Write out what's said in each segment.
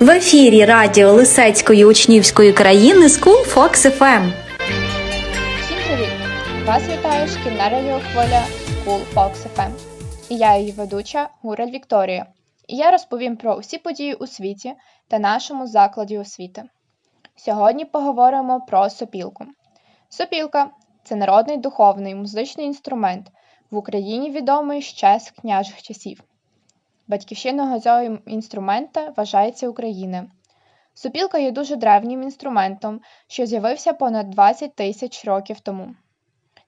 В ефірі радіо Лисецької учнівської країни School Fox FM. Всім привіт! Вас вітає шкільна радіохвиля Cool Fox FM. І я її ведуча Гурель Вікторія. І я розповім про усі події у світі та нашому закладі освіти. Сьогодні поговоримо про сопілку. Сопілка це народний духовний музичний інструмент, в Україні відомий ще з княжих часів. Батьківщиною цього інструмента вважається Україна. Сопілка є дуже древнім інструментом, що з'явився понад 20 тисяч років тому.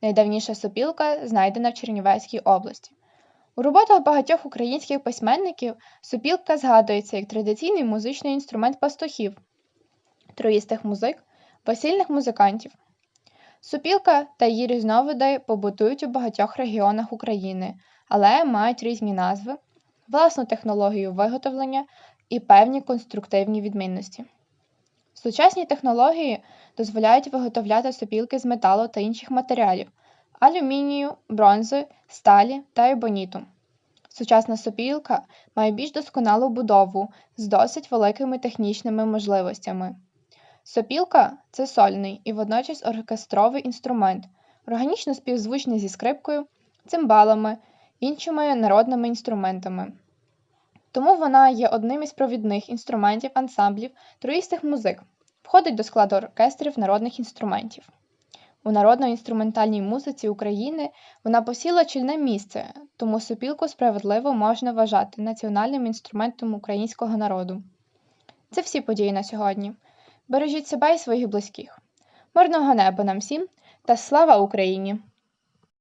Найдавніша сопілка знайдена в Чернівецькій області. У роботах багатьох українських письменників сопілка згадується як традиційний музичний інструмент пастухів, троїстих музик, весільних музикантів. Сопілка та її різновиди побутують у багатьох регіонах України, але мають різні назви, власну технологію виготовлення і певні конструктивні відмінності. Сучасні технології дозволяють виготовляти сопілки з металу та інших матеріалів алюмінію, бронзи, сталі та ебоніту. Сучасна сопілка має більш досконалу будову з досить великими технічними можливостями. Сопілка це сольний і водночас оркестровий інструмент, органічно співзвучний зі скрипкою, цимбалами, іншими народними інструментами. Тому вона є одним із провідних інструментів ансамблів троїстих музик, входить до складу оркестрів народних інструментів. У народно-інструментальній музиці України вона посіла чільне місце, тому сопілку справедливо можна вважати національним інструментом українського народу. Це всі події на сьогодні. Бережіть себе і своїх близьких. Мирного неба нам всім та слава Україні!